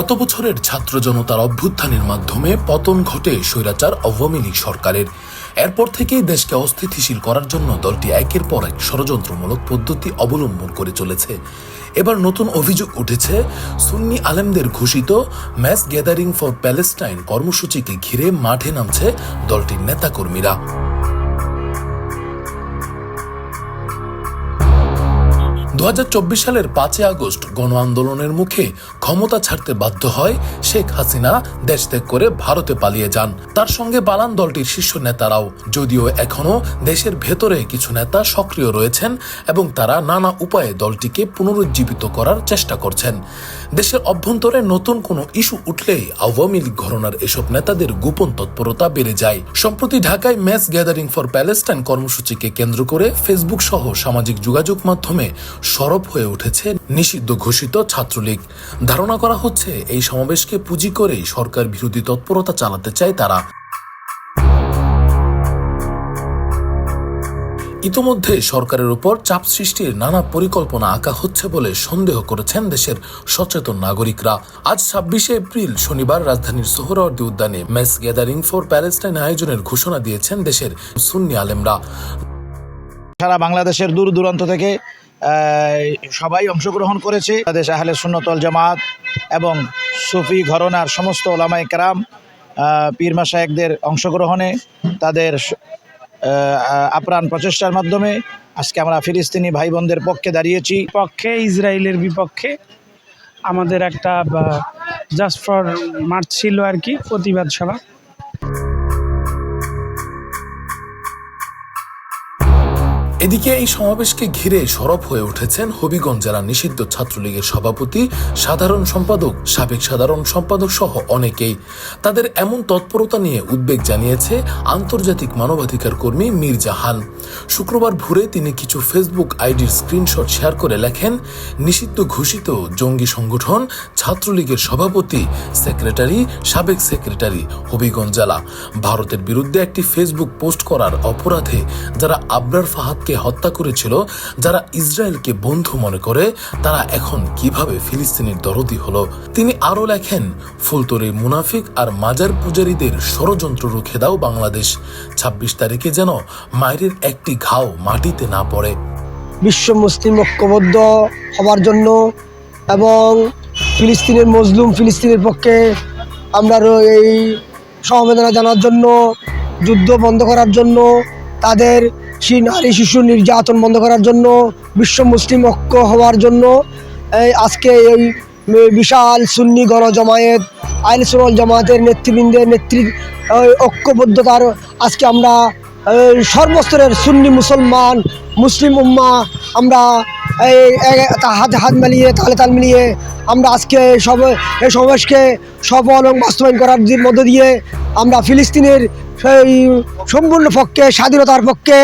গত বছরের ছাত্র জনতার অভ্যুত্থানের মাধ্যমে পতন ঘটে স্বৈরাচার আওয়ামী লীগ সরকারের। এরপর থেকেই দেশকে অস্থিতিশীল করার জন্য দলটি একের পর এক ষড়যন্ত্রমূলক পদ্ধতি অবলম্বন করে চলেছে। এবার নতুন অভিযোগ উঠেছে, সুন্নি আলেমদের ঘোষিত ম্যাচ গ্যাদারিং ফর প্যালেস্টাইন কর্মসূচিকে ঘিরে মাঠে নামছে দলটির নেতাকর্মীরা। দুহাজার চব্বিশ সালের পাঁচই আগস্ট গণ আন্দোলনের মুখে ক্ষমতা ছাড়তে বাধ্য হয়, শেখ হাসিনা দেশ ত্যাগ করে ভারতে পালিয়ে যান। তার সঙ্গে পালান দলটির শীর্ষ নেতারাও। যদিও এখনও দেশের ভেতরে কিছু নেতা সক্রিয় রয়েছেন এবং তারা নানা উপায়ে দলটিকে পুনরুজ্জীবিত করার চেষ্টা করছেন। দেশের অভ্যন্তরে নতুন কোনো ইস্যু উঠলেই আওয়ামী লীগ ঘরনার এসব নেতাদের গোপন তৎপরতা বেড়ে যায়। সম্প্রতি ঢাকায় ম্যাচ গ্যাদারিং ফর প্যালেস্টাইন কর্মসূচিকে কেন্দ্র করে ফেসবুক সহ সামাজিক যোগাযোগ মাধ্যমে সরব হয়ে উঠেছে নিষিদ্ধ ঘোষিত ছাত্রলীগ। ধারণা করা হচ্ছে এই সমাবেশকে পুঁজি করেই সরকার বিরোধী তৎপরতা চালাতে চায় তারা। ইতোমধ্যে সরকারের উপর চাপ সৃষ্টির নানা পরিকল্পনা আঁকা হচ্ছে বলে সন্দেহ করেছেন দেশের সচেতন নাগরিকরা। আজ ছাব্বিশে এপ্রিল শনিবার রাজধানীর সোহরাওয়ার্দী উদ্যানে ম্যাচ গ্যাদারিং ফর প্যালেস্টাইন আয়োজনের ঘোষণা দিয়েছেন দেশের সুন্নি আলেমরা। সারা বাংলাদেশের দূর দূরান্ত থেকে সবাই অংশগ্রহণ করেছে। বাংলাদেশ আহলে সুন্নতল জামাত এবং সুফি ঘরনার সমস্ত ওলামাই কেরাম পীরমা মাসায়েকদের অংশগ্রহণে তাদের আপ্রাণ প্রচেষ্টার মাধ্যমে আজকে আমরা ফিলিস্তিনি ভাই বোনদের পক্ষে দাঁড়িয়েছি। পক্ষে, ইসরায়েলের বিপক্ষে আমাদের একটা জাস্ট ফর মার্চ ছিল আর কি প্রতিবাদ সভা। এদিকে এই সমাবেশকে ঘিরে সরব হয়ে উঠেছেন হবিগঞ্জ জেলা নিষিদ্ধ ছাত্রলীগের সভাপতি, সাধারণ সম্পাদক, সাবেক সাধারণ সম্পাদক সহ অনেকেই। তাদের এমন তৎপরতা নিয়ে উদ্বেগ জানিয়েছে আন্তর্জাতিক মানবাধিকার কর্মী মীর জাহান শুক্রবার ভোরে তিনি কিছু ফেসবুক আইডির স্ক্রিনশট শেয়ার করে লেখেন, নিষিদ্ধ ঘোষিত জঙ্গি সংগঠন ছাত্রলীগের সভাপতি, সেক্রেটারি, সাবেক সেক্রেটারি, হবিগঞ্জ জেলা। ভারতের বিরুদ্ধে একটি ফেসবুক পোস্ট করার অপরাধে যারা আবরার ফাহাদকে হত্যা করেছিল, যারা ইসরায়েলকে বন্ধু মনে করে, তারা এখন কীভাবে ফিলিস্তিনের দরদি হলো? তিনি আরও লেখেন, ফুলতরি মুনাফিক আর মাজার পূজারীদের ষড়যন্ত্র রুখে দাও বাংলাদেশ। ছাব্বিশ তারিখে যেন মায়ের একটি ঘাও মাটিতে না পড়ে। বিশ্ব মুসলিম ঐক্যবদ্ধ হওয়ার জন্য এবং ফিলিস্তিনের মজলুম ফিলিস্তিনের পক্ষে আমরা এই সমবেদনা জানার জন্য, যুদ্ধ বন্ধ করার জন্য তাদের সেই নারী শিশু নির্যাতন বন্ধ করার জন্য, বিশ্ব মুসলিম ঐক্য হওয়ার জন্য আজকে এই বিশাল সুন্নি গণজমায়েত, আইন সুরল জামায়াতের নেতৃবৃন্দের নেতৃ ঐক্যবদ্ধতার আজকে আমরা সর্বস্তরের সুন্নি মুসলমান, মুসলিম উম্মা, আমরা এই হাতে, হাত মিলিয়ে, তালে তাল মিলিয়ে আমরা আজকে সব, এই সমাবেশকে সফল এবং বাস্তবায়ন করার মধ্য দিয়ে আমরা ফিলিস্তিনের সেই সম্পূর্ণ পক্ষে স্বাধীনতার পক্ষে